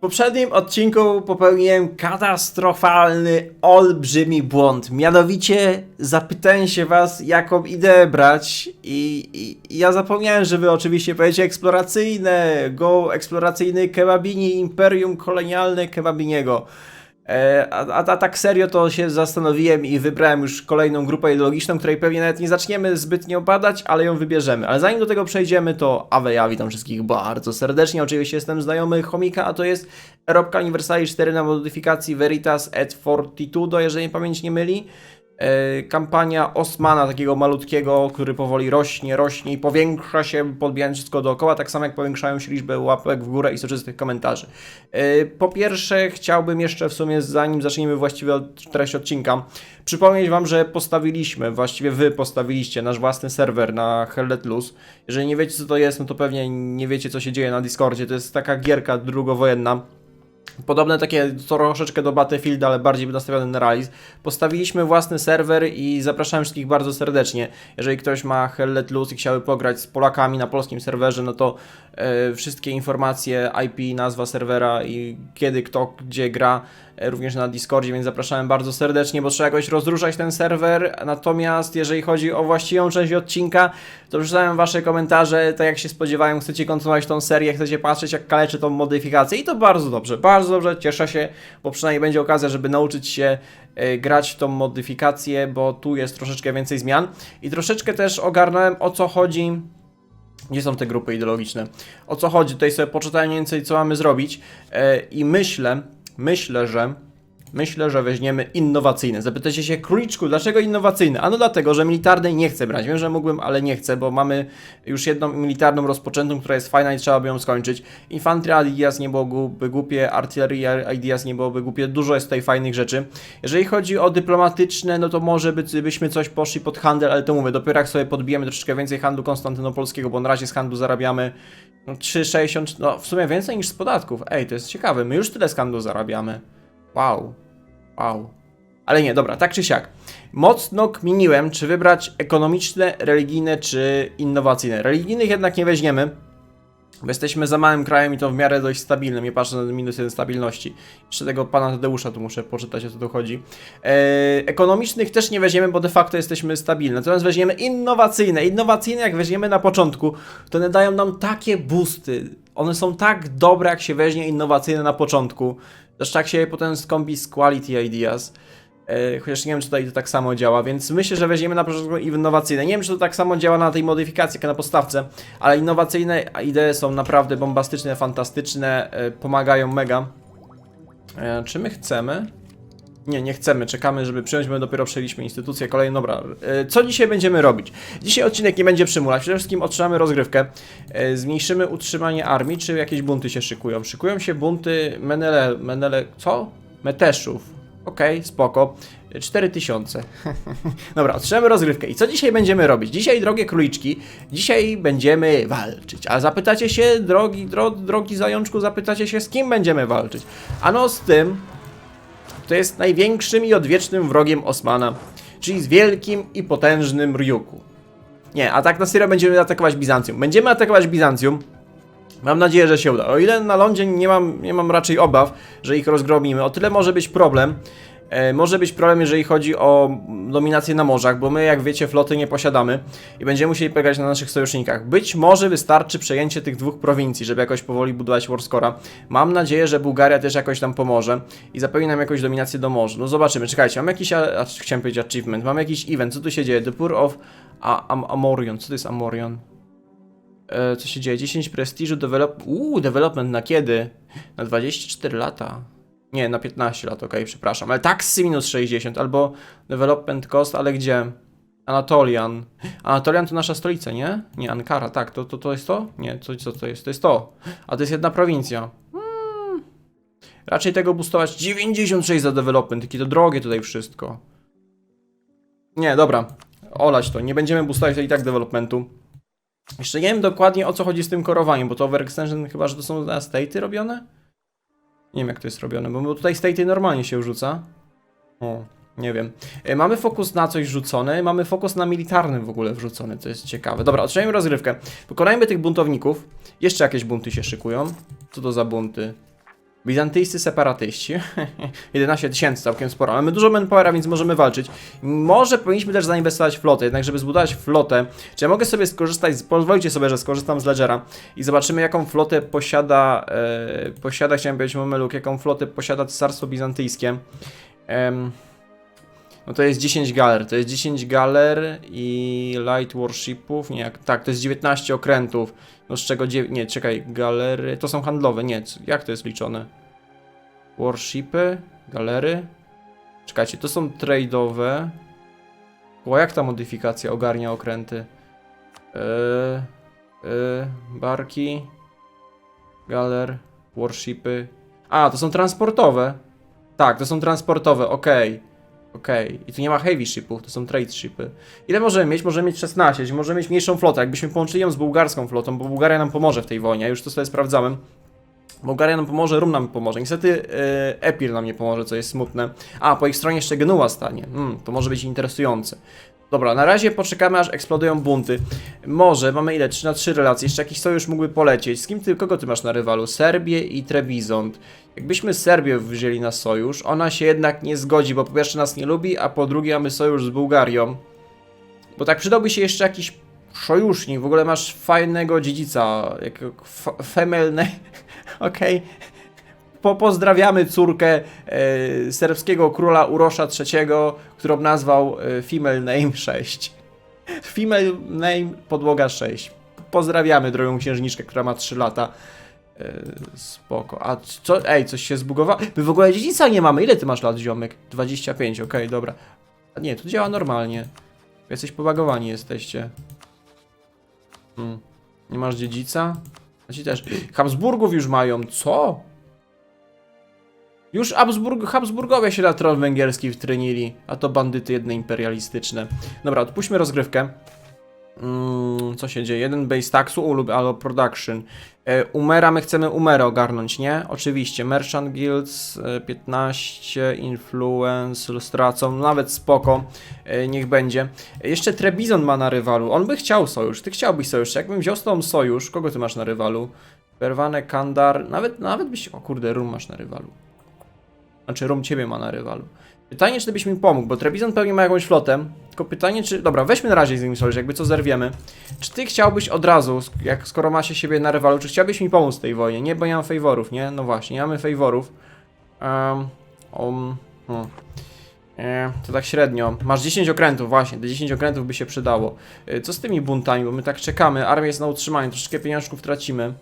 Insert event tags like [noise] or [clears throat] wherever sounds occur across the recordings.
W poprzednim odcinku popełniłem katastrofalny, olbrzymi błąd. Mianowicie zapytałem się was, jaką ideę brać i, i, i ja zapomniałem, że wy oczywiście powiecie eksploracyjne, go eksploracyjny kebabini, imperium kolonialne kebabiniego. E, a, a, a tak serio to się zastanowiłem i wybrałem już kolejną grupę ideologiczną, której pewnie nawet nie zaczniemy zbytnio badać, ale ją wybierzemy. Ale zanim do tego przejdziemy, to Awe, ja witam wszystkich bardzo serdecznie. Oczywiście jestem znajomy Chomika, a to jest Europka Universalis 4 na modyfikacji Veritas et Fortitudo, jeżeli pamięć nie myli. E, kampania Osmana, takiego malutkiego, który powoli rośnie, rośnie i powiększa się, podbijając wszystko dookoła, tak samo jak powiększają się liczbę łapek w górę i soczystych komentarzy. E, Po pierwsze, chciałbym jeszcze w sumie, zanim zaczniemy właściwie od treść odcinka, przypomnieć Wam, że postawiliśmy, właściwie Wy postawiliście nasz własny serwer na Hell Let Loose. Jeżeli nie wiecie, co to jest, no to pewnie nie wiecie, co się dzieje na Discordzie. To jest taka gierka drugowojenna. Podobne takie troszeczkę do Battlefield, ale bardziej nastawione na realizm. Postawiliśmy własny serwer i zapraszam wszystkich bardzo serdecznie. Jeżeli ktoś ma Hell Let Loose i chciałby pograć z Polakami na polskim serwerze, no to e, wszystkie informacje, IP, nazwa serwera i kiedy, kto, gdzie gra, również na Discordzie, więc zapraszałem bardzo serdecznie, bo trzeba jakoś rozruszać ten serwer. Natomiast jeżeli chodzi o właściwą część odcinka, to przeczytałem wasze komentarze, tak jak się spodziewałem, chcecie kontynuować tą serię, chcecie patrzeć jak kaleczy tą modyfikację i to bardzo dobrze, bardzo dobrze, cieszę się, bo przynajmniej będzie okazja, żeby nauczyć się e, grać w tą modyfikację, bo tu jest troszeczkę więcej zmian i troszeczkę też ogarnąłem o co chodzi gdzie są te grupy ideologiczne? O co chodzi? Tutaj sobie poczytałem mniej więcej, co mamy zrobić e, i myślę, myślę, że myślę, że weźmiemy innowacyjne. Zapytacie się, króliczku, dlaczego innowacyjne? Ano dlatego, że militarnej nie chcę brać. Wiem, że mógłbym, ale nie chcę, bo mamy już jedną militarną rozpoczętą, która jest fajna i trzeba by ją skończyć. Infantry Ideas nie byłoby głupie, Artillery Ideas nie byłoby głupie, dużo jest tutaj fajnych rzeczy. Jeżeli chodzi o dyplomatyczne, no to może by, byśmy coś poszli pod handel, ale to mówię, dopiero jak sobie podbijemy troszeczkę więcej handlu konstantynopolskiego, bo na razie z handlu zarabiamy no, 3,60, no w sumie więcej niż z podatków. Ej, to jest ciekawe, my już tyle z zarabiamy. Wow. Wow. Ale nie, dobra, tak czy siak. Mocno kminiłem, czy wybrać ekonomiczne, religijne, czy innowacyjne. Religijnych jednak nie weźmiemy, bo jesteśmy za małym krajem i to w miarę dość stabilnym. Nie patrzę na minus jeden stabilności. Jeszcze tego pana Tadeusza tu muszę poczytać, o co tu chodzi. Eee, ekonomicznych też nie weźmiemy, bo de facto jesteśmy stabilni. Natomiast weźmiemy innowacyjne. Innowacyjne, jak weźmiemy na początku, to one dają nam takie boosty. One są tak dobre, jak się weźmie innowacyjne na początku. Zresztą jak się je potem skombi z Quality Ideas. E, Chociaż nie wiem, czy tutaj to tak samo działa, więc myślę, że weźmiemy na początku innowacyjne. Nie wiem, czy to tak samo działa na tej modyfikacji, jak na postawce, ale innowacyjne idee są naprawdę bombastyczne, fantastyczne, e, pomagają mega. E, Czy my chcemy? Nie, nie chcemy, czekamy, żeby przyjąć, bo dopiero przejęliśmy instytucję kolejną. Dobra, co dzisiaj będziemy robić? Dzisiaj odcinek nie będzie przymulać, przede wszystkim otrzymamy rozgrywkę, zmniejszymy utrzymanie armii, czy jakieś bunty się szykują? Szykują się bunty Menele, Menele, co? Meteszów. Okej, spoko. 4000. [laughs] Dobra, otrzymamy rozgrywkę. I co dzisiaj będziemy robić? Dzisiaj, drogie króliczki, dzisiaj będziemy walczyć. A zapytacie się, drogi, dro, drogi zajączku, zapytacie się, z kim będziemy walczyć? Ano z tym, to jest największym i odwiecznym wrogiem Osmana, czyli z wielkim i potężnym Ryuku. Nie, a tak na serio będziemy atakować Bizancjum. Będziemy atakować Bizancjum. Mam nadzieję, że się uda. O ile na lądzie nie mam, nie mam raczej obaw, że ich rozgromimy, o tyle może być problem. E, może być problem, jeżeli chodzi o dominację na morzach, bo my, jak wiecie, floty nie posiadamy i będziemy musieli polegać na naszych sojusznikach. Być może wystarczy przejęcie tych dwóch prowincji, żeby jakoś powoli budować Warscora. Mam nadzieję, że Bułgaria też jakoś tam pomoże i zapewni nam jakąś dominację do morza. No zobaczymy, czekajcie, mam jakiś, a, chciałem powiedzieć achievement, mam jakiś event, co tu się dzieje? The Poor of a, Am Amorion, co to jest Amorion? E, co się dzieje? 10 prestiżu, develop... Uuu, development na kiedy? Na 24 lata. Nie, na 15 lat, okej, przepraszam. Ale taxy minus 60, albo development cost, ale gdzie? Anatolian. Anatolian to nasza stolica, nie? Nie, Ankara, tak, to, to, to jest to? Nie, co, co to jest? To jest to. A to jest jedna prowincja. Hmm. Raczej tego boostować 96 za development, takie to drogie tutaj wszystko. Nie, dobra. Olać to, nie będziemy boostować i tak developmentu. Jeszcze nie wiem dokładnie o co chodzi z tym korowaniem, bo to overextension chyba, że to są na state'y robione? Nie wiem jak to jest robione, bo tutaj state'y normalnie się rzuca. O, nie wiem. E, Mamy fokus na coś rzucony, mamy fokus na militarnym w ogóle wrzucony, co jest ciekawe. Dobra, otrzymajmy rozgrywkę. Pokonajmy tych buntowników. Jeszcze jakieś bunty się szykują. Co to za bunty? Bizantyjscy separatyści. [laughs] 11 tysięcy, całkiem sporo. Mamy dużo manpowera, więc możemy walczyć. Może powinniśmy też zainwestować w flotę, jednak żeby zbudować flotę, czy ja mogę sobie skorzystać, z, pozwolicie sobie, że skorzystam z Ledgera i zobaczymy jaką flotę posiada, e, posiada, chciałem powiedzieć Mameluk, jaką flotę posiada Cesarstwo Bizantyjskie. Em, no to jest 10 galer, to jest 10 galer i light warshipów, nie, jak- tak, to jest 19 okrętów, no z czego, nie, czekaj, galery, to są handlowe, nie, jak to jest liczone? Warshipy, galery, czekajcie, to są trade'owe, o, jak ta modyfikacja ogarnia okręty? Yy, barki, galer, warshipy, a, to są transportowe, tak, to są transportowe, okej. Okej, i tu nie ma heavy shipów, to są trade shipy. Ile możemy mieć? Możemy mieć 16, czyli możemy mieć mniejszą flotę. Jakbyśmy połączyli ją z bułgarską flotą, bo Bułgaria nam pomoże w tej wojnie, już to sobie sprawdzałem. Bułgaria nam pomoże, Rum nam pomoże. Niestety e, Epir nam nie pomoże, co jest smutne. A, po ich stronie jeszcze Genua stanie. Hmm, to może być interesujące. Dobra, na razie poczekamy aż eksplodują bunty. Może, mamy ile? 3 na 3 relacje. Jeszcze jakiś sojusz mógłby polecieć. Z kim ty, kogo ty masz na rywalu? Serbię i Trebizond. Jakbyśmy Serbię wzięli na sojusz, ona się jednak nie zgodzi, bo po pierwsze nas nie lubi, a po drugie mamy sojusz z Bułgarią. Bo tak przydałby się jeszcze jakiś sojusznik. W ogóle masz fajnego dziedzica, jak f- female name. [laughs] Po, pozdrawiamy córkę e, serbskiego króla Urosza III, którą nazwał e, Female Name 6. Female Name podłoga 6. Pozdrawiamy drogą księżniczkę, która ma 3 lata. E, spoko. A co? Ej, coś się zbugowało? My w ogóle dziedzica nie mamy. Ile ty masz lat, ziomek? 25, okej, dobra. A nie, tu działa normalnie. Jacyś pobagowani jesteście. Hmm. Nie masz dziedzica? Ci też. Habsburgów już mają, co? Już Habsburg, Habsburgowie się na tron węgierski wtrynili, a to bandyty jedne imperialistyczne. Dobra, odpuśćmy rozgrywkę. Mm, co się dzieje? Jeden base taxu lub albo production. E, Umera, my chcemy Umerę ogarnąć, nie? Oczywiście. Merchant Guilds e, 15, Influence, stracą, nawet spoko. E, niech będzie. E, Jeszcze Trebizon ma na rywalu. On by chciał sojusz. Ty chciałbyś sojusz. Jakbym wziął z tobą sojusz, kogo ty masz na rywalu? Perwane, Kandar, nawet, nawet byś... O kurde, Rum masz na rywalu. Znaczy, Rum ciebie ma na rywalu. Pytanie, czy ty byś mi pomógł, bo Trebizon pewnie ma jakąś flotę. Tylko pytanie, czy. Dobra, weźmy na razie z nim sojusz, jakby co zerwiemy. Czy ty chciałbyś od razu, jak skoro ma się siebie na rywalu, czy chciałbyś mi pomóc w tej wojnie? Nie, bo nie mam favorów, nie? No właśnie, nie mamy favorów. Um, um, hmm. E, to tak średnio. Masz 10 okrętów, właśnie, te 10 okrętów by się przydało. E, co z tymi buntami, bo my tak czekamy, armia jest na utrzymaniu, troszeczkę pieniążków tracimy.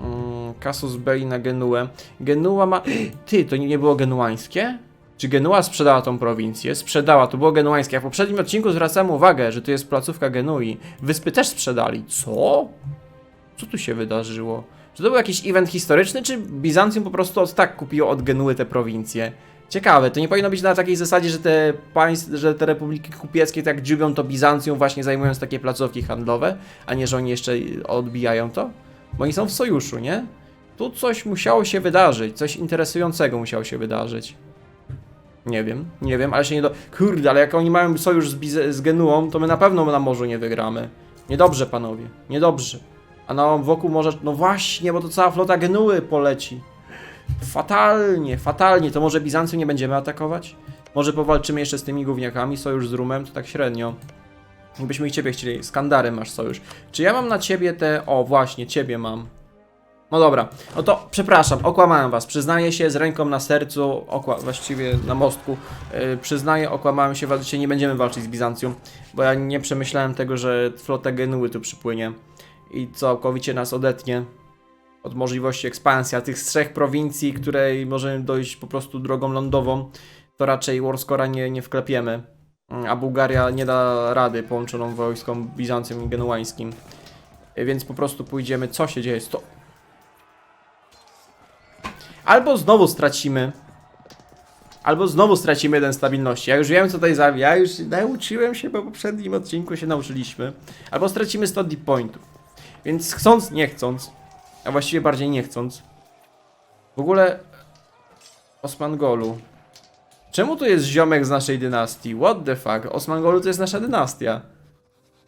Mm, Casus Belli na Genuę. Genua ma... [clears throat] Ty, to nie było genuańskie? Czy Genua sprzedała tą prowincję? Sprzedała, to było genuańskie. A w poprzednim odcinku zwracałem uwagę, że tu jest placówka Genui. Wyspy też sprzedali. Co? Co tu się wydarzyło? Czy to był jakiś event historyczny, czy Bizancjum po prostu od tak kupiło od Genuy te prowincje? Ciekawe, to nie powinno być na takiej zasadzie, że te państw, że te republiki kupieckie tak dziubią to Bizancjum właśnie zajmując takie placówki handlowe, a nie, że oni jeszcze odbijają to? Bo oni są w sojuszu, nie? Tu coś musiało się wydarzyć, coś interesującego musiało się wydarzyć. Nie wiem, nie wiem, ale się nie do... Kurde, ale jak oni mają sojusz z, z Genuą, to my na pewno na morzu nie wygramy. Niedobrze, panowie, niedobrze. A na wokół może... No właśnie, bo to cała flota Genuły poleci. Fatalnie, fatalnie. To może Bizancjum nie będziemy atakować? Może powalczymy jeszcze z tymi gówniakami, sojusz z Rumem, to tak średnio. Jakbyśmy ich ciebie chcieli, z Kandarem masz sojusz. Czy ja mam na ciebie te... O, właśnie, ciebie mam. No dobra, no to przepraszam, okłamałem was. Przyznaję się z ręką na sercu, właściwie na mostku. Yy, przyznaję, okłamałem się was, nie będziemy walczyć z Bizancjum, bo ja nie przemyślałem tego, że flota Genuły tu przypłynie i całkowicie nas odetnie od możliwości ekspansji. Tych z trzech prowincji, której możemy dojść po prostu drogą lądową, to raczej Warscora nie, nie wklepiemy. A Bułgaria nie da rady połączoną wojskom Bizancjum i Genuańskim. Yy, Więc po prostu pójdziemy. Co się dzieje? Sto... Albo znowu stracimy. Albo znowu stracimy jeden stabilności. Ja już wiem, co tutaj za. Ja już nauczyłem się, bo w poprzednim odcinku się nauczyliśmy. Albo stracimy 100 deep pointów. Więc chcąc, nie chcąc, a właściwie bardziej nie chcąc. W ogóle. Osmangolu. Czemu tu jest ziomek z naszej dynastii? What the fuck? Osmangolu to jest nasza dynastia.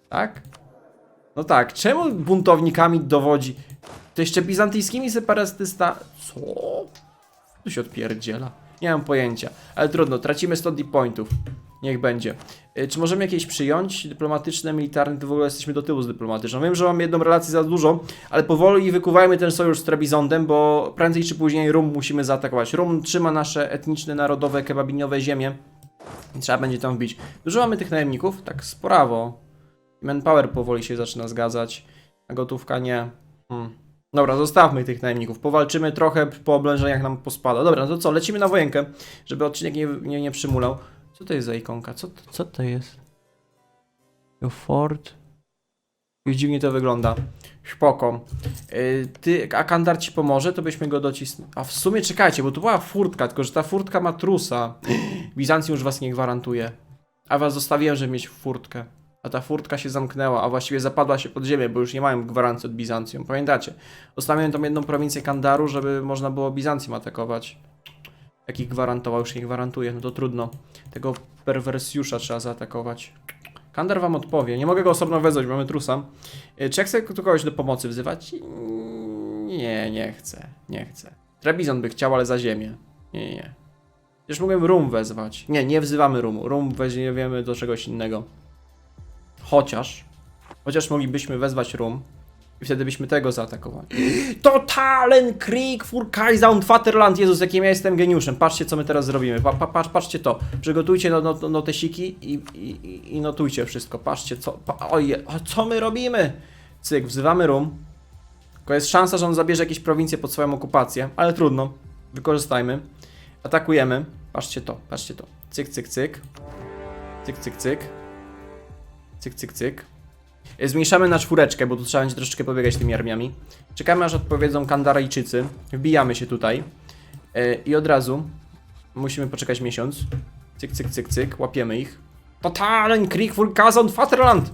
Tak? No tak, czemu buntownikami dowodzi. To jeszcze bizantyjskimi separatysta... Co? Tu się odpierdziela. Nie mam pojęcia, ale trudno, tracimy 100 deep pointów. Niech będzie. Y, Czy możemy jakieś przyjąć? Dyplomatyczne, militarne, to w ogóle jesteśmy do tyłu z dyplomatyczną. Wiem, że mam jedną relację za dużo, ale powoli wykuwajmy ten sojusz z Trebizondem, bo prędzej czy później Rum musimy zaatakować. Rum trzyma nasze etniczne, narodowe, kebabiniowe ziemie. I Trzeba będzie tam wbić. Dużo mamy tych najemników? Tak, sporawo. Manpower powoli się zaczyna zgadzać, gotówka nie. Hmm. Dobra, zostawmy tych najemników. Powalczymy trochę po oblężeniach nam pospada. Dobra, no to co? Lecimy na wojenkę, żeby odcinek nie, nie, nie przymulał. Co to jest za ikonka? Co, to- co to jest? Your fort? Już dziwnie to wygląda. Spoko. Yy, ty, a Kandar ci pomoże, to byśmy go docisnęli. A w sumie czekajcie, bo tu była furtka, tylko że ta furtka ma trusa. [gasps] Bizancjum już was nie gwarantuje. A was zostawiłem, żeby mieć furtkę. A ta furtka się zamknęła, a właściwie zapadła się pod ziemię, bo już nie mają gwarancji od Bizancjum. Pamiętacie? Zostawiłem tą jedną prowincję Kandaru, żeby można było Bizancjum atakować. Jak ich gwarantował, już nie gwarantuje, no to trudno. Tego perwersjusza trzeba zaatakować. Kandar wam odpowie. Nie mogę go osobno wezwać, mamy trusa. Y, Czy ja chcę kogoś do pomocy wzywać? Nie, nie chcę. Nie chcę. Trebizon by chciał, ale za ziemię. Nie, nie, nie. Przecież mogłem Rum wezwać. Nie, nie wzywamy Rumu. Rum weźmiemy do czegoś innego. Chociaż. Chociaż moglibyśmy wezwać Rum. I wtedy byśmy tego zaatakowali. [gasps] Totalen Krieg für Kaiser Vaterland. Jezus, jakim ja jestem geniuszem. Patrzcie, co my teraz zrobimy. Pa, pa, patrz, patrzcie to. Przygotujcie no, no, notesiki i, i, i- i notujcie wszystko. Patrzcie, co... Pa, oje, co my robimy? Cyk, wzywamy Rum. Tylko jest szansa, że on zabierze jakieś prowincje pod swoją okupację, ale trudno. Wykorzystajmy. Atakujemy. Patrzcie to, patrzcie to. Cyk, cyk, cyk. Cyk, cyk, cyk. Cyk, cyk, cyk. E, Zmniejszamy na czwóreczkę, bo tu trzeba będzie troszeczkę pobiegać tymi armiami. Czekamy aż odpowiedzą Kandarajczycy. Wbijamy się tutaj. E, I od razu musimy poczekać miesiąc. Cyk, cyk, cyk, cyk. Łapiemy ich. Totalen Krieg für Kazan Vaterland!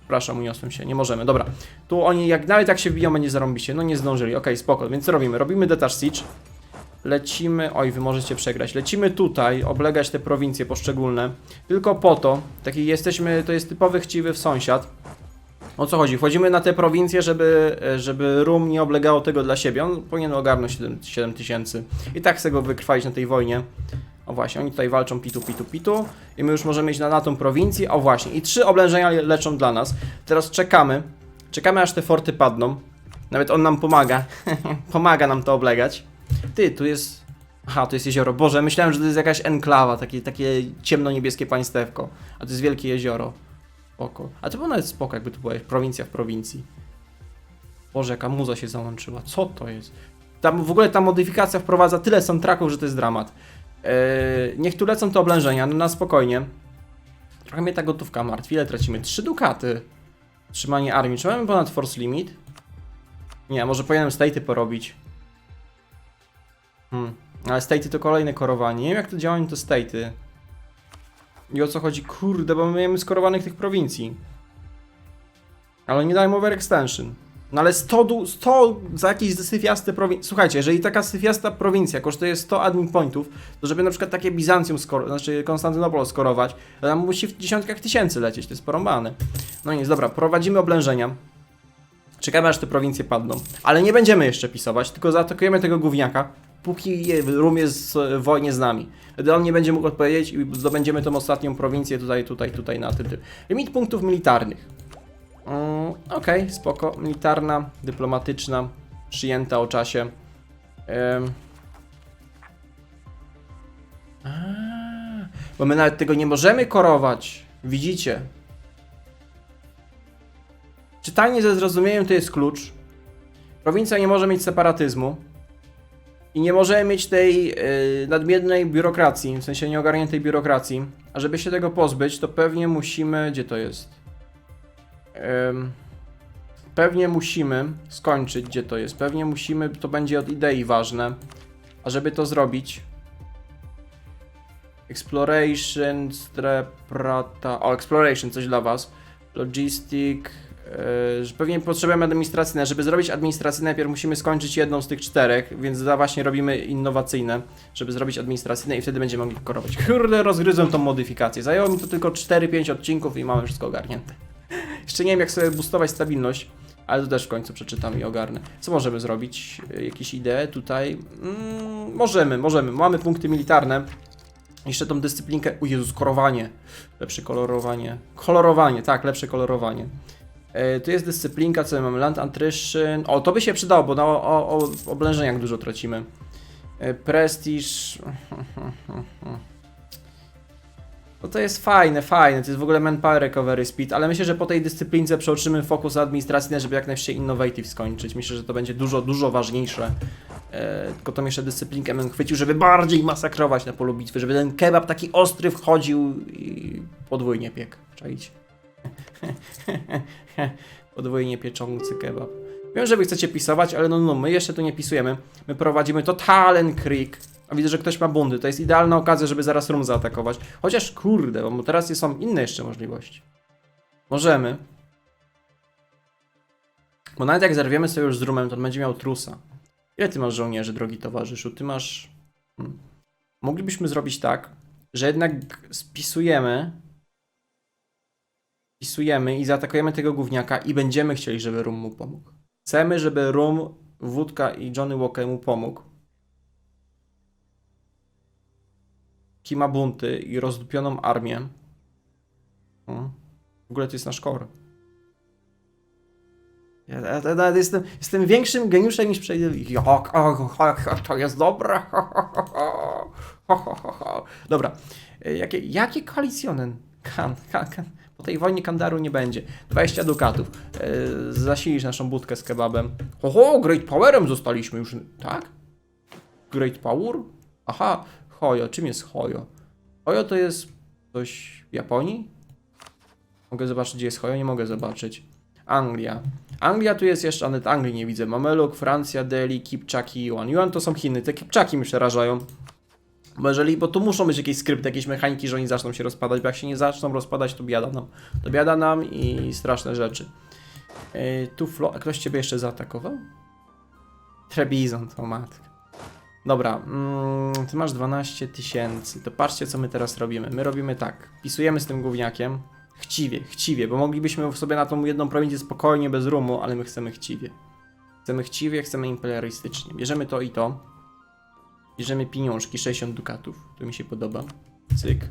Przepraszam, uniosłem się. Nie możemy. Dobra. Tu oni, jak nawet jak się wbiją, będzie zarąbiście. No nie zdążyli. Okej, spoko. Więc co robimy? Robimy Detach Siege. Lecimy, oj, wy możecie przegrać. Lecimy tutaj, oblegać te prowincje poszczególne, tylko po to, taki jesteśmy, to jest typowy chciwy w sąsiad. O co chodzi? Wchodzimy na te prowincje, żeby, żeby Rum nie oblegało tego dla siebie. On powinien ogarnąć 7, 7 tysięcy. I tak chcę go wykrwalić na tej wojnie. O właśnie, oni tutaj walczą pitu, pitu, pitu. I my już możemy iść na, na tą prowincję. O właśnie, i trzy oblężenia le- leczą dla nas. Teraz czekamy. Czekamy aż te forty padną. Nawet on nam pomaga. [laughs] pomaga nam to oblegać. Ty, tu jest. Aha, tu jest jezioro. Boże, myślałem, że to jest jakaś enklawa, takie, takie ciemno-niebieskie państewko. A to jest wielkie jezioro. Spoko. A to było nawet spoko, jakby to była prowincja w prowincji. Boże, jaka muza się załączyła. Co to jest? Tam w ogóle ta modyfikacja wprowadza tyle soundtracków, że to jest dramat. Eee, niech tu lecą te oblężenia, no na spokojnie. Trochę mnie ta gotówka martwi. Ile tracimy? Trzy dukaty. Trzymanie armii. Czy mamy ponad force limit? Nie, może powinienem state'y porobić. Hmm. Ale state'y to kolejne korowanie. Nie wiem jak to działają to state'y. I o co chodzi? Kurde, bo my mamy skorowanych tych prowincji. Ale nie dałem overextension. No ale 100, du- 100 za jakieś syfiaste prowincje. Słuchajcie, jeżeli taka syfiasta prowincja kosztuje 100 admin pointów, to żeby na przykład takie Bizancjum, skoro, znaczy Konstantynopol skorować, to musi w dziesiątkach tysięcy lecieć, to jest porąbane. No nic, dobra, prowadzimy oblężenia. Czekamy aż te prowincje padną. Ale nie będziemy jeszcze pisować, tylko zaatakujemy tego gówniaka, póki Rum jest w wojnie z nami. Wtedy on nie będzie mógł odpowiedzieć i zdobędziemy tą ostatnią prowincję tutaj, tutaj, tutaj na tym. tym. Limit punktów militarnych. Mm, Okej, spoko. Militarna, dyplomatyczna, przyjęta o czasie. A, bo my nawet tego nie możemy korować. Widzicie? Czytanie ze zrozumieniem to jest klucz. Prowincja nie może mieć separatyzmu. I nie możemy mieć tej y, nadmiernej biurokracji, w sensie nieogarniętej biurokracji. A żeby się tego pozbyć, to pewnie musimy. Gdzie to jest? Em, pewnie musimy skończyć, gdzie to jest. Pewnie musimy, to będzie od idei ważne. A żeby to zrobić. Exploration, Streprata. O, Exploration, coś dla Was. Logistic. E, że pewnie potrzebujemy administracyjne. Żeby zrobić administracyjne, najpierw musimy skończyć jedną z tych czterech, więc za właśnie robimy innowacyjne, żeby zrobić administracyjne i wtedy będziemy mogli korować. Kurde, rozgryzłem tą modyfikację. Zajęło mi to tylko 4-5 odcinków i mamy wszystko ogarnięte. Jeszcze nie wiem, jak sobie boostować stabilność, ale to też w końcu przeczytam i ogarnę. Co możemy zrobić? Y, Jakieś idee tutaj? Mm, możemy, możemy. Mamy punkty militarne. Jeszcze tą dyscyplinkę. O Jezus, kolorowanie. Lepsze kolorowanie. Kolorowanie, tak, lepsze kolorowanie. E, tu jest dyscyplinka, co my mamy? Land Attrition. O, to by się przydało, bo na o, o, oblężeniach dużo tracimy. E, Prestiż. No to jest fajne, fajne. To jest w ogóle manpower recovery speed, ale myślę, że po tej dyscyplince przeoczymy fokus administracyjny, żeby jak najszybciej innovative skończyć. Myślę, że to będzie dużo, dużo ważniejsze. E, tylko tą jeszcze dyscyplinkę bym chwycił, żeby bardziej masakrować na polu bitwy, żeby ten kebab taki ostry wchodził i podwójnie piekł. Czaić? [laughs] podwójnie pieczący kebab. Wiem, że wy chcecie pisować, ale no, no, my jeszcze tu nie pisujemy. My prowadzimy Totalen Creek. A widzę, że ktoś ma bundy. To jest idealna okazja, żeby zaraz rum zaatakować. Chociaż kurde, bo teraz są inne jeszcze możliwości. Możemy. Bo nawet jak zerwiemy sobie już z rumem, to on będzie miał trusa. Ile ty masz żołnierzy, drogi towarzyszu? Ty masz... Hmm. Moglibyśmy zrobić tak, że jednak spisujemy spisujemy i zaatakujemy tego gówniaka i będziemy chcieli, żeby Rum mu pomógł. Chcemy, żeby Rum, Wódka i Johnny Walker mu pomógł. Ki ma bunty i rozdupioną armię. O. W ogóle to jest nasz core. Ja, ja, ja jestem, jestem większym geniuszem niż przejdzie. Jak, to jest dobre. [laughs] Dobra. E, Jakie, jakie koalicjonen? Kan, kan, kan. Po tej wojnie Kandaru nie będzie. 20 dukatów. E, zasilisz naszą budkę z kebabem. Oho, Great Powerem zostaliśmy już. Tak? Great Power? Aha, Hojo. Czym jest Hojo? Hojo to jest coś w Japonii? Mogę zobaczyć, gdzie jest Hojo? Nie mogę zobaczyć. Anglia. Anglia tu jest jeszcze, nawet Anglii nie widzę. Mameluk, Francja, Delhi, Kipczaki, Yuan. Yuan to są Chiny. Te Kipczaki mnie przerażają. Bo jeżeli, bo tu muszą być jakieś skrypty, jakieś mechaniki, że oni zaczną się rozpadać, bo jak się nie zaczną rozpadać, to biada nam. To biada nam i straszne rzeczy. Yy, tu flo... A ktoś ciebie jeszcze zaatakował? Trebizond, o matka. Dobra, mm, ty masz 12 tysięcy, to patrzcie co my teraz robimy. My robimy tak, pisujemy z tym gówniakiem, chciwie, chciwie, bo moglibyśmy sobie na tą jedną prowincję spokojnie, bez rumu, ale my chcemy chciwie. Chcemy chciwie, chcemy imperialistycznie. Bierzemy to i to. Bierzemy pieniążki, 60 dukatów, to mi się podoba. Cyk.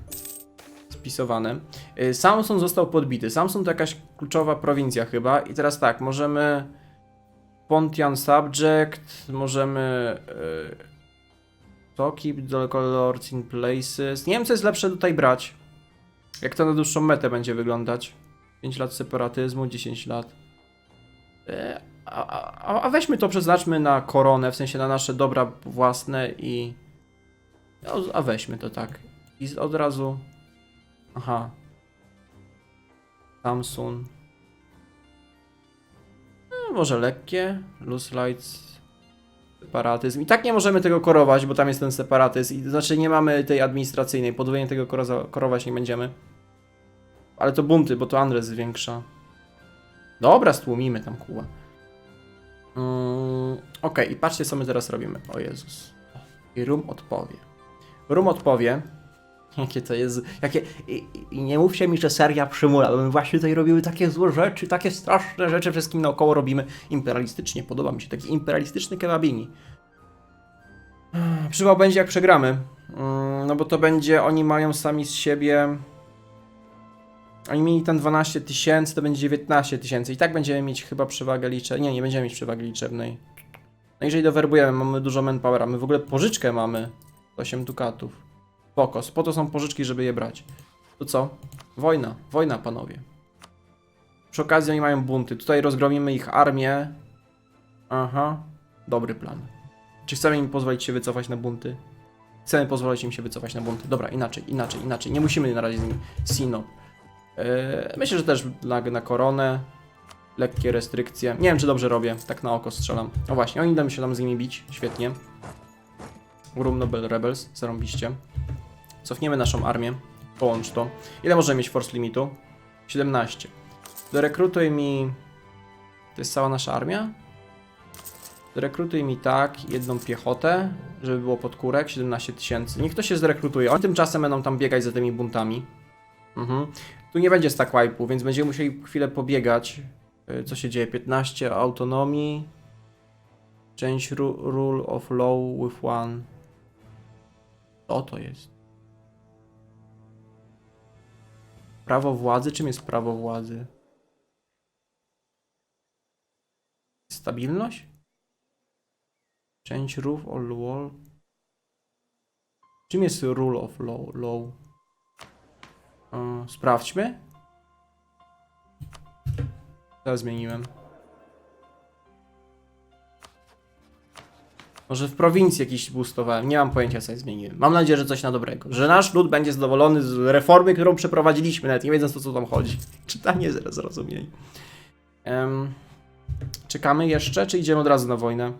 Spisowane. Y, Samson został podbity. Samson to jakaś kluczowa prowincja chyba. I teraz tak, możemy... Pontian Subject, możemy... To keep the local lords in places. Nie wiem, co jest lepsze tutaj brać. Jak to na dłuższą metę będzie wyglądać. 5 lat separatyzmu, 10 lat. E, A, a, weźmy to, przeznaczmy na koronę, w sensie na nasze dobra własne i. No, a weźmy to tak. I od razu. Aha. Samsung. No, może lekkie. Loose lights. Separatyzm. I tak nie możemy tego korować, bo tam jest ten separatyzm. I znaczy nie mamy tej administracyjnej. Podwójnie tego korować nie będziemy. Ale to bunty, bo to Andres zwiększa. Dobra, stłumimy tam kuła. Mm, Okej, i patrzcie, co my teraz robimy. O Jezus. I Rum odpowie. Rum odpowie. Jakie to jest. Jakie, i- I nie mówcie mi, że seria przymula, bo my właśnie tutaj robimy takie złe rzeczy, takie straszne rzeczy, wszystkim naokoło robimy imperialistycznie. Podoba mi się taki imperialistyczny kebabini. Przywał będzie, jak przegramy. Mm, No bo to będzie, oni mają sami z siebie. Oni mieli tam 12 tysięcy, to będzie 19 tysięcy. I tak będziemy mieć chyba przewagę liczebną. Nie, nie będziemy mieć przewagi liczebnej. No jeżeli dowerbujemy, mamy dużo manpowera. My w ogóle pożyczkę mamy. 8 dukatów. Pokos. Po to są pożyczki, żeby je brać. To co? Wojna. Wojna, panowie. Przy okazji oni mają bunty. Tutaj rozgromimy ich armię. Aha. Dobry plan. Czy chcemy im pozwolić się wycofać na bunty? Chcemy pozwolić im się wycofać na bunty. Dobra, inaczej, inaczej, inaczej. Nie musimy na razie z nimi Sinop. Eee, myślę, że też na, na koronę. Lekkie restrykcje. Nie wiem, czy dobrze robię. Tak na oko strzelam. No właśnie, oni będą się tam z nimi bić. Świetnie. Room Noble Rebels. Zarąbiście. Cofniemy naszą armię. Połącz to. Ile możemy mieć force limitu? 17. Dorekrutuj mi... To jest cała nasza armia? Zrekrutuj mi tak, jedną piechotę, żeby było pod kurek, 17 tysięcy. Niech to się zrekrutuje. Oni tymczasem będą tam biegać za tymi buntami. Mhm. Tu nie będzie stack wipe'u, więc będziemy musieli chwilę pobiegać. Y, Co się dzieje? 15 autonomii. Change ru rule of law with one. Co to jest? Prawo władzy? Czym jest prawo władzy? Stabilność? Change rule of law. Czym jest rule of law? law? Sprawdźmy. Teraz zmieniłem. Może w prowincji jakiś boostowałem. Nie mam pojęcia, co ja zmieniłem. Mam nadzieję, że coś na dobrego. Że nasz lud będzie zadowolony z reformy, którą przeprowadziliśmy, nawet nie wiedząc o co tam chodzi. [laughs] Czytanie zrozumieli. Em, czekamy jeszcze, czy idziemy od razu na wojnę?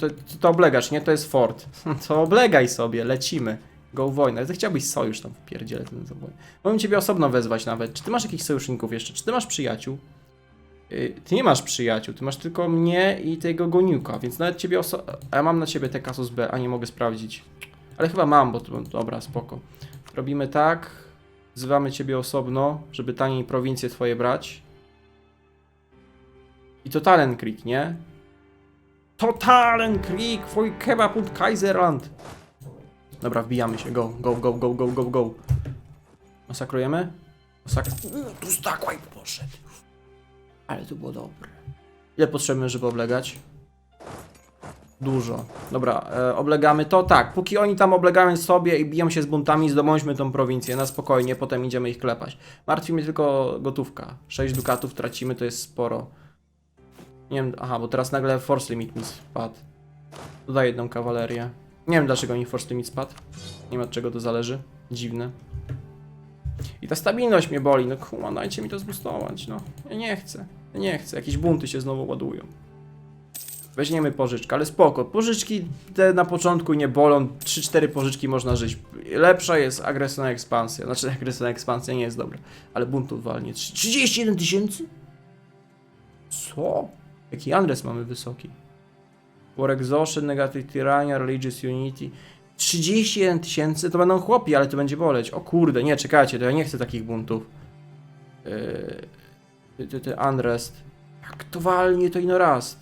To, to oblegasz, nie? To jest fort. [laughs] To oblegaj sobie, lecimy. Go wojna. Ty chciałbyś sojusz tam wpierdzielę ten za wojnę. Mogę ciebie osobno wezwać nawet. Czy ty masz jakichś sojuszników jeszcze? Czy ty masz przyjaciół? Yy, Ty nie masz przyjaciół, ty masz tylko mnie i tego goniuka, więc nawet ciebie oso... A ja mam na ciebie te kasus B, a nie mogę sprawdzić. Ale chyba mam, bo to... Dobra, spoko. Robimy tak. Wzywamy ciebie osobno, żeby taniej prowincje twoje brać. I Totalen Krieg, nie? Totalen Krieg, twój kebab und Kaiserland. Dobra, wbijamy się. Go, go, go, go, go, go, go. Masakrujemy? Masak... Uuu, tu stakłaj poszedł. Ale to było dobre. Ile potrzebujemy, żeby oblegać? Dużo. Dobra, e, oblegamy to. Tak, póki oni tam oblegają sobie i biją się z buntami, zdobądźmy tą prowincję na spokojnie, potem idziemy ich klepać. Martwi mnie tylko gotówka. 6 dukatów tracimy, to jest sporo. Nie wiem, aha, bo teraz nagle force limit mi spadł. Dodaj jedną kawalerię. Nie wiem dlaczego mi force limit spadł. Nie wiem od czego to zależy. Dziwne. I ta stabilność mnie boli. No kuma, dajcie mi to zbustować, no. Ja nie chcę. Ja nie chcę. Jakieś bunty się znowu ładują. Weźmiemy pożyczkę, ale spoko. Pożyczki te na początku nie bolą. 3-4 pożyczki można żyć. Lepsza jest agresywna ekspansja. Znaczy [laughs] agresywna ekspansja nie jest dobra. Ale buntów walnie. 31 tysięcy? Co? Jaki adres mamy wysoki? War Exhaustion, Negative Tyrannia, Religious Unity. 31 tysięcy to będą chłopi, ale to będzie boleć. O kurde, nie, czekajcie, to ja nie chcę takich buntów. Yy, ty, ty, unrest. Jak to walnie, to ino raz.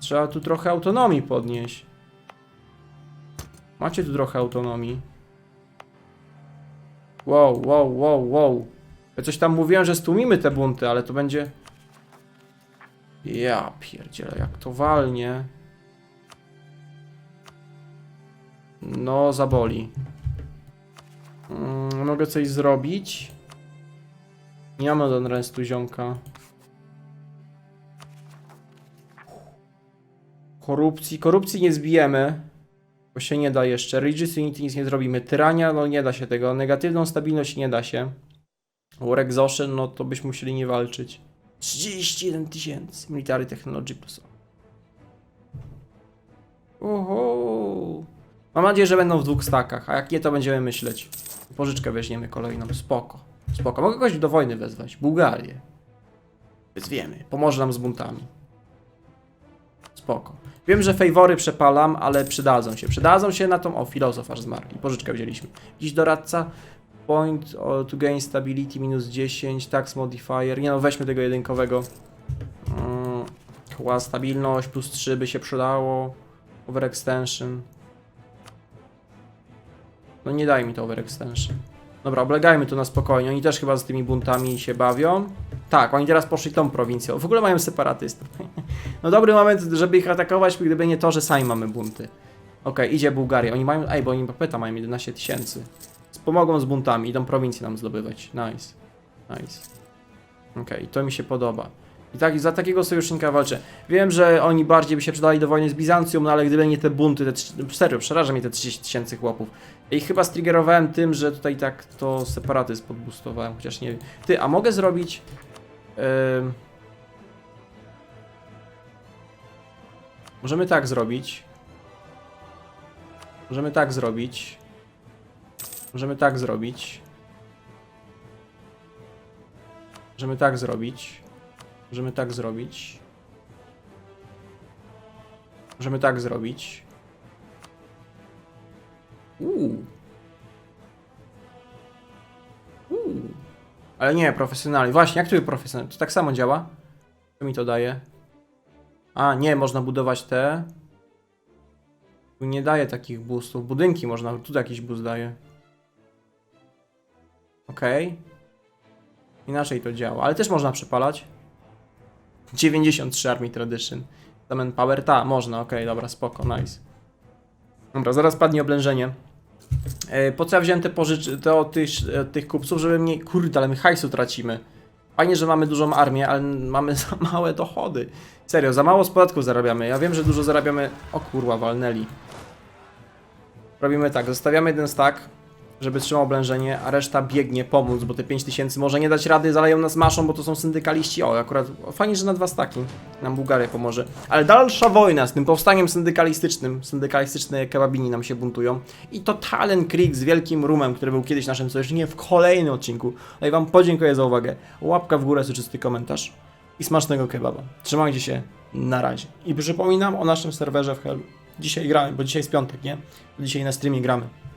Trzeba tu trochę autonomii podnieść. Macie tu trochę autonomii. Wow, wow, wow, wow. Ja coś tam mówiłem, że stłumimy te bunty, ale to będzie... Ja pierdzielę, jak to walnie. No, zaboli. Mm, mogę coś zrobić. Nie mamy do restu ziomka. Korupcji. Korupcji nie zbijemy. Bo się nie da jeszcze. Religious Unity nic nie zrobimy. Tyrania, no nie da się tego. Negatywną stabilność nie da się. War Exhaustion, no to byśmy musieli nie walczyć. 31 tysięcy. Military Technology plus. Oho. Mam nadzieję, że będą w dwóch stakach, a jak nie, to będziemy myśleć. Pożyczkę weźmiemy kolejną. Spoko. Spoko. Mogę kogoś do wojny wezwać. Bułgarię. Wezwiemy. Pomoże nam z buntami. Spoko. Wiem, że fejwory przepalam, ale przydadzą się. Przydadzą się na tą... O, filozof aż zmarł. I pożyczkę wzięliśmy. Jakiś doradca. Point to gain stability minus 10. Tax modifier. Nie no, weźmy tego jedynkowego. Mm, chyba stabilność plus 3 by się przydało. Overextension. No nie daj mi to overextension. Dobra, oblegajmy tu na spokojnie. Oni też chyba z tymi buntami się bawią. Tak, oni teraz poszli tą prowincją. W ogóle mają separatystów. [laughs] No dobry moment, żeby ich atakować, gdyby nie to, że sami mamy bunty. Okej, idzie Bułgaria. Oni mają, ej, bo oni papeta mają 11 tysięcy. Pomogą z buntami, idą prowincje nam zdobywać. Nice. Nice. Okej, to mi się podoba. I tak, za takiego sojusznika walczę. Wiem, że oni bardziej by się przydali do wojny z Bizancjum, no ale gdyby nie te bunty, te, serio, przeraża mnie te 30 tysięcy chłopów. Ich chyba striggerowałem tym, że tutaj tak to separatyzm podboostowałem, chociaż nie wiem. Ty, a mogę zrobić... Ym... Możemy tak zrobić. Możemy tak zrobić. Możemy tak zrobić. Możemy tak zrobić. Możemy tak zrobić. Możemy tak zrobić. Uuu. Uuu. Ale nie, profesjonalnie. Właśnie, jak to profesjonalnie? To tak samo działa? Co mi to daje? A, nie, można budować te. Tu nie daje takich boostów. Budynki można, tu jakiś boost daje. Okej. Inaczej to działa, ale też można przepalać. 93 Army Tradition. Summon Power, ta, można, okej, dobra, spoko, nice. Dobra, zaraz padnie oblężenie. E, Po co ja wziąłem te, pożycz- te od tych, od tych kupców, żeby mniej... Kurde, ale my hajsu tracimy. Fajnie, że mamy dużą armię, ale mamy [laughs] za małe dochody. Serio, za mało z podatków zarabiamy. Ja wiem, że dużo zarabiamy... O kurwa, walnęli. Robimy tak, zostawiamy jeden stack, żeby trzymał oblężenie, a reszta biegnie pomóc, bo te 5000 może nie dać rady, zaleją nas maszą, bo to są syndykaliści. O, akurat fajnie, że na dwa staki nam Bułgaria pomoże. Ale dalsza wojna z tym powstaniem syndykalistycznym, syndykalistyczne kebabini nam się buntują i totalen krik z wielkim rumem, który był kiedyś naszym sojusznikiem w kolejnym odcinku. No i wam podziękuję za uwagę. Łapka w górę, soczysty komentarz i smacznego kebaba. Trzymajcie się, na razie. I przypominam o naszym serwerze w Helu. Dzisiaj gramy, bo dzisiaj jest piątek, nie? Dzisiaj na streamie gramy.